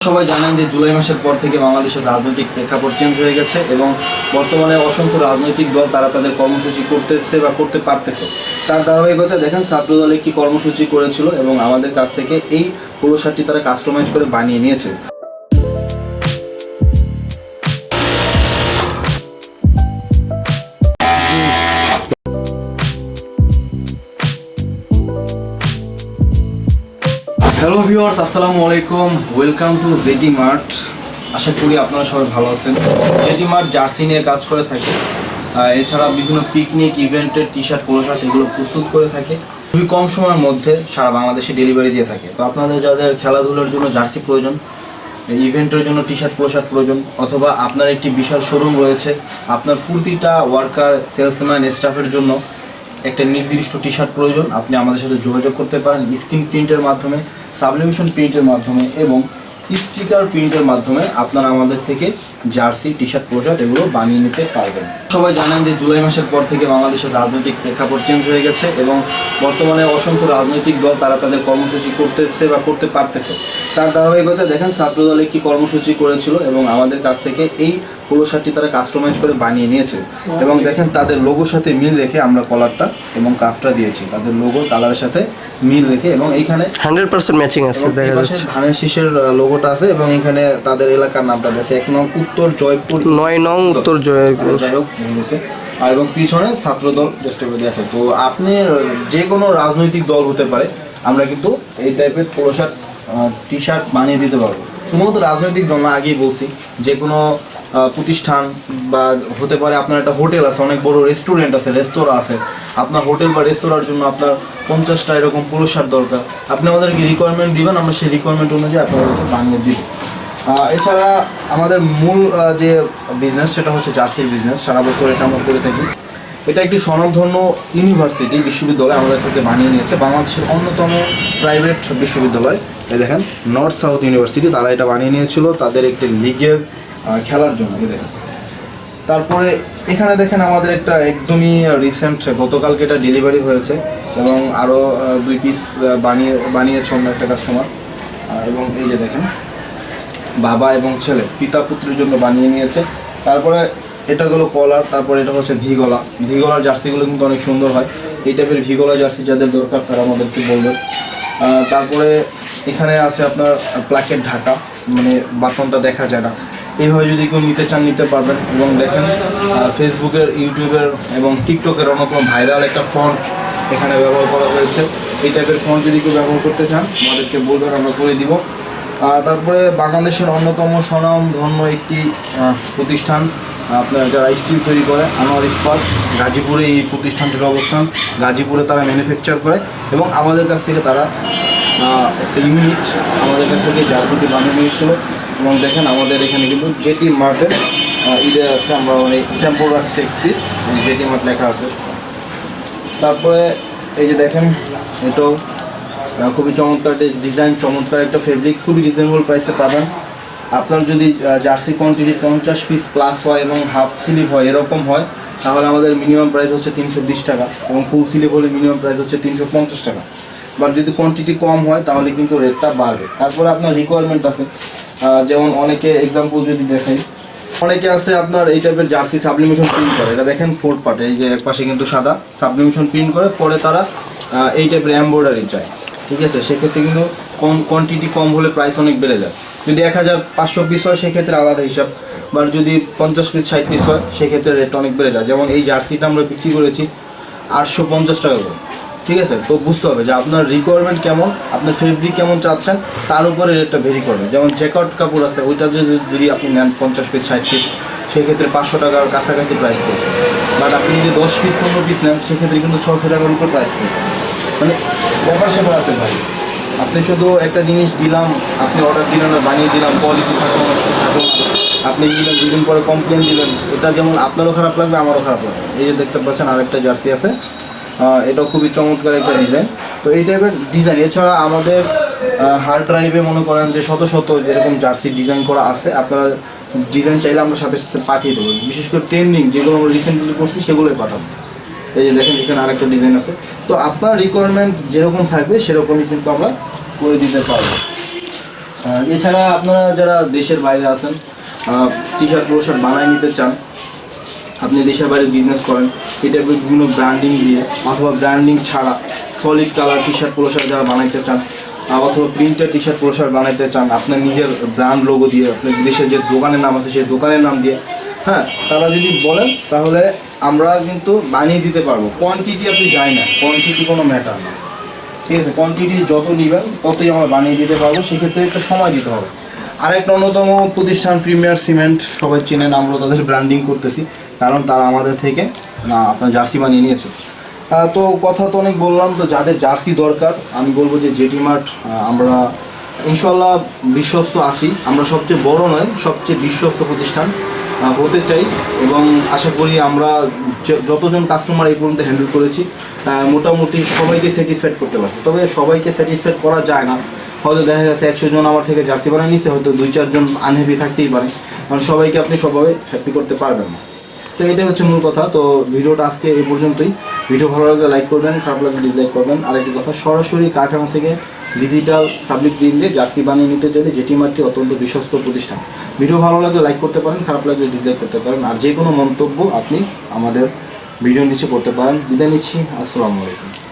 সবাই জানেন যে জুলাই মাসের পর থেকে বাংলাদেশের রাজনৈতিক প্রেক্ষাপট চেঞ্জ হয়ে গেছে এবং বর্তমানে অসংখ্য রাজনৈতিক দল তারা তাদের কর্মসূচি করতেছে বা করতে পারতেছে। তার ধারাবাহিকতা দেখেন, ছাত্রদল একটি কর্মসূচি করেছিল এবং আমাদের কাছ থেকে এই পুরস্কারটি তারা কাস্টমাইজ করে বানিয়ে নিয়েছে হ্যালো ভিউয়ার্স আসসালামু আলাইকুম। ওয়েলকাম টু জেটি মার্ট আশা করি আপনারা সবাই ভালো আছেন। জেটি মার্ট জার্সি নিয়ে কাজ করে থাকে। এছাড়া বিভিন্ন পিকনিক ইভেন্টের টি শার্ট পোলো শার্ট এগুলো প্রস্তুত করে থাকে। খুবই কম সময়ের মধ্যে সারা বাংলাদেশে ডেলিভারি দিয়ে থাকে। তো আপনাদের যাদের খেলাধুলার জন্য জার্সি প্রয়োজন ইভেন্টের জন্য টি শার্ট পোশাক প্রয়োজন, অথবা আপনার একটি বিশাল শোরুম রয়েছে, আপনার প্রতিটা ওয়ার্কার সেলসম্যান স্টাফের জন্য একটা নির্দিষ্ট টি শার্ট প্রয়োজন, আপনি আমাদের সাথে যোগাযোগ করতে পারেন। স্ক্রিন প্রিন্টের মাধ্যমে সাবলিমেশন প্রিন্টের মাধ্যমে এবং স্টিকার প্রিন্টের মাধ্যমে আপনারা আমাদের থেকে জার্সি টি শার্ট পোশাক এগুলো বানিয়ে নিতে পারবেন। সবাই জানেন যে জুলাই মাসের পর থেকে বাংলাদেশের রাজনৈতিক প্রেক্ষাপট চেঞ্জ হয়ে গেছে এবং বর্তমানে অসংখ্য রাজনৈতিক দল তারা তাদের কর্মসূচি করতেছে বা করতে পারতেছে। তার ধারাবাহিকতা দেখেন ছাত্রদল একটি কর্মসূচি করেছিল এবং আমাদের কাছ থেকে এই পোলো শার্টটি তারা কাস্টমাইজ করে বানিয়ে নিয়েছে। এবং দেখেন তাদের লোগোর সাথে মিল রেখে আমরা কলারটা এবং কাফটা দিয়েছি। তাদের লোগোর কালারের সাথে মিল রেখে এবং এইখানে হান্ড্রেড পার্সেন্ট ম্যাচিং আছে দেখা যাচ্ছে। ধানের শীষের লোগোটা আছে এবং এখানে তাদের এলাকার নামটা দিয়েছে। এক নং উত্তর জয়পুর নয় নং উত্তর জয়পুর। যাই হোক আর এবং পিছনে ছাত্রদল চেষ্টা আছে। তো আপনি যে কোনো রাজনৈতিক দল হতে পারে আমরা কিন্তু এই টাইপের পোলো শার্ট টি শার্ট বানিয়ে দিতে পারব। শুধুমাত্র রাজনৈতিক দল না আগেই বলছি যে কোনো প্রতিষ্ঠান বা হতে পারে আপনার একটা হোটেল আছে, অনেক বড় রেস্টুরেন্ট আছে রেস্তোরাঁ আছে। আপনার হোটেল বা রেস্তোরাঁর জন্য আপনার পঞ্চাশটা এরকম পুরো শার্ট দরকার। আপনি আমাদেরকে রিকোয়ারমেন্ট দিবেন, আমরা সেই রিকোয়ারমেন্ট অনুযায়ী আপনাদেরকে বানিয়ে দিব। এছাড়া আমাদের মূল যে বিজনেস সেটা হচ্ছে জার্সির বিজনেস সারা বছর এটা আমরা করে থাকি। এটা একটি স্বনামধন্য ইউনিভার্সিটি বিশ্ববিদ্যালয় আমাদের থেকে বানিয়ে নিয়েছে। বাংলাদেশের অন্যতম প্রাইভেট বিশ্ববিদ্যালয়। এই দেখেন নর্থ সাউথ ইউনিভার্সিটি তারা এটা বানিয়ে নিয়েছিল। তাদের একটি লিগের খেলার জন্য এদের তারপরে এখানে দেখেন আমাদের একটা একদমই রিসেন্ট গতকালকে এটা ডেলিভারি হয়েছে এবং আরও দুই পিস বানিয়ে, বানিয়েছে অন্য একটা কাস্টমার এবং এই যে দেখেন, বাবা এবং ছেলে, পিতা পুত্রের জন্য বানিয়ে নিয়েছে। তারপরে এটা হলো কলার তারপরে এটা হচ্ছে ভিগলা। ভিগলার জার্সিগুলো কিন্তু অনেক সুন্দর হয়। এই টাইপের ভিগলা জার্সি যাদের দরকার, তারা আমাদেরকে বলবেন। তারপরে এখানে আছে আপনার প্লাকেট ঢাকা মানে বাটনটা দেখা যায় না। এইভাবে যদি কেউ নিতে চান, নিতে পারবেন। এবং দেখেন ফেসবুকের ইউটিউবের এবং টিকটকের অন্যতম ভাইরাল একটা ফন্ট এখানে ব্যবহার করা হয়েছে। এই টাইপের ফন্ট যদি কেউ ব্যবহার করতে চান, আমাদেরকে বলবেন, আমরা করে দিব। তারপরে বাংলাদেশের অন্যতম স্বনাম ধন্য একটি প্রতিষ্ঠান আপনার যারা স্টিল তৈরি করে আনোয়ার ইস্পাত গাজীপুরে এই প্রতিষ্ঠানটির অবস্থান। গাজীপুরে তারা ম্যানুফ্যাকচার করে এবং আমাদের কাছ থেকে তারা একটা ইউনিট আমাদের কাছ থেকে জার্সিটি বানিয়ে নিয়েছিল। এবং দেখেন আমাদের এখানে কিন্তু জেটি মার্টের ঈদে আছে আমরা মানে স্যাম্পল রাখছি একত্রিশ জেটি মার্ট লেখা আছে। তারপরে এই যে দেখেন, এটাও খুবই চমৎকার ডিজাইন চমৎকার একটা ফেব্রিক্স খুবই রিজনেবল প্রাইসে পাবেন। আপনার যদি জার্সি কোয়ান্টিটি পঞ্চাশ পিস প্লাস হয় এবং হাফ স্লিভ হয়, এরকম হয়, তাহলে আমাদের মিনিমাম প্রাইস হচ্ছে তিনশো বিশ টাকা এবং ফুল স্লিভ হলে মিনিমাম প্রাইস হচ্ছে তিনশো পঞ্চাশ টাকা। বাট যদি কোয়ান্টিটি কম হয়, তাহলে কিন্তু রেটটা বাড়বে। তারপরে আপনার রিকোয়ারমেন্ট আছে যেমন অনেকে এক্সাম্পল যদি দেখাই, অনেকে আছে আপনার এই টাইপের জার্সি সাবলিমেশন প্রিন্ট করে। এটা দেখেন ফোর্থ পার্ট এই যে এক পাশে কিন্তু সাদা সাবলিমেশন প্রিন্ট করে, পরে তারা এই টাইপের এমব্রয়ডারি চায়। ঠিক আছে? সেক্ষেত্রে কিন্তু কম কোয়ান্টিটি কম হলে প্রাইস অনেক বেড়ে যায়। যদি এক হাজার পাঁচশো পিস হয়, সেক্ষেত্রে আলাদা হিসাব। বা যদি পঞ্চাশ পিস ষাট পিস হয়, সেক্ষেত্রে রেট অনেক বেড়ে যায়। যেমন এই জার্সিটা আমরা বিক্রি করেছি আটশো পঞ্চাশ টাকা করে। ঠিক আছে? তো বুঝতে হবে যে আপনার রিকোয়ারমেন্ট কেমন, আপনার ফেব্রিক কেমন চাচ্ছেন, তার উপরে রেটটা ভেরি করবে। যেমন জ্যাকট কাপড় আছে, ওইটা যদি যদি আপনি নেন পঞ্চাশ পিস ষাট পিস সেক্ষেত্রে পাঁচশো টাকার কাছাকাছি প্রাইস পড়বে। বাট আপনি যদি দশ পিস পনেরো পিস নেন, সেক্ষেত্রে কিন্তু ছশো টাকার উপর প্রাইস পড়বে। মানে ব্যাপার স্যাপার আছে ভাই। আপনি শুধু একটা জিনিস দিলাম, আপনি অর্ডার দিলেন, বানিয়ে দিলাম কোয়ালিটি থাকল না থাকল না। আপনি দিলেন, দুদিন পরে কমপ্লেন দিলেন, এটা যেমন আপনারও খারাপ লাগবে, আমারও খারাপ লাগবে। এই যে দেখতে পাচ্ছেন, আরেকটা জার্সি আছে। এটাও খুবই চমৎকার একটা ডিজাইন তো এই টাইপের ডিজাইন এছাড়া আমাদের হার্ড ড্রাইভে মনে করেন যে শত শত এরকম জার্সি ডিজাইন করা আছে। আপনারা ডিজাইন চাইলে আমরা সাথে সাথে পাঠিয়ে দেবো। বিশেষ করে ট্রেন্ডিং যেগুলো আমরা রিসেন্টলি করছি, সেগুলোই পাঠাবো। এই যে দেখেন, এখানে আরেকটা ডিজাইন আছে। তো আপনার রিকোয়ারমেন্ট যেরকম থাকবে, সেরকমই কিন্তু আমরা করে দিতে পারব। এছাড়া আপনারা যারা দেশের বাইরে আছেন টি শার্ট শার্ট বানায় নিতে চান আপনি দেশের বাইরে বিজনেস করেন এটা বিভিন্ন ব্র্যান্ডিং দিয়ে অথবা ব্র্যান্ডিং ছাড়া solid colour T shirt shirt যারা বানাইতে চান অথবা প্রিন্টার টি শার্ট শার্ট বানাইতে চান, আপনার নিজের ব্র্যান্ড লোগো দিয়ে, আপনার দেশের যে দোকানের নাম আছে সেই দোকানের নাম দিয়ে হ্যাঁ তারা যদি বলেন, তাহলে আমরা কিন্তু বানিয়ে দিতে পারব। কোয়ান্টিটি আপনি যাই না কোয়ান্টিটি কোনো ম্যাটার না। ঠিক আছে কোয়ান্টিটি যত নেবেন, ততই আমরা বানিয়ে দিতে পারব, সেক্ষেত্রে একটা সময় দিতে হবে। আর একটা অন্যতম প্রতিষ্ঠান প্রিমিয়ার সিমেন্ট, সবাই চেনেন আমরা তাদের ব্র্যান্ডিং করতেছি, কারণ তারা আমাদের থেকে, না, আপনার জার্সি বানিয়ে নিয়েছে। তো কথা তো অনেক বললাম, তো যাদের জার্সি দরকার, আমি বলব যে জেটি মার্ট আমরা ইনশাল্লাহ বিশ্বস্ত আছি, আমরা সবচেয়ে বড় নয়, সবচেয়ে বিশ্বস্ত প্রতিষ্ঠান হতে চাই, এবং আশা করি আমরা যতজন কাস্টমার এই পর্যন্ত হ্যান্ডেল করেছি মোটামুটি সবাইকে স্যাটিসফাইড করতে পারছি। তবে সবাইকে স্যাটিসফাইড করা যায় না হয়তো দেখা গেছে একশো জন আমার থেকে জার্সি বানিয়ে নিচ্ছে হয়তো দুই চারজন আনহ্যাপি থাকতেই পারে। কারণ সবাইকে আপনি সবাই হ্যাপি করতে পারবেন না। তো এটাই হচ্ছে মূল কথা। তো ভিডিওটা আজকে এই পর্যন্তই। ভিডিও ভালো লাগলে লাইক করবেন, খারাপ লাগলে ডিসলাইক করবেন। আর একটি কথা, সরাসরি কারখানা থেকে ডিজিটাল সাবমিট প্রিন্ট দিয়ে জার্সি বানিয়ে নিতে চাইলে যেটি মার্টি অত্যন্ত বিশ্বস্ত প্রতিষ্ঠান। ভিডিও ভালো লাগলে লাইক করতে পারেন, খারাপ লাগলে ডিসলাইক করতে পারেন। আর যে কোনো মন্তব্য আপনি আমাদের ভিডিও নিচে করতে পারেন। বিদায় নিচ্ছি। আসসালামু আলাইকুম।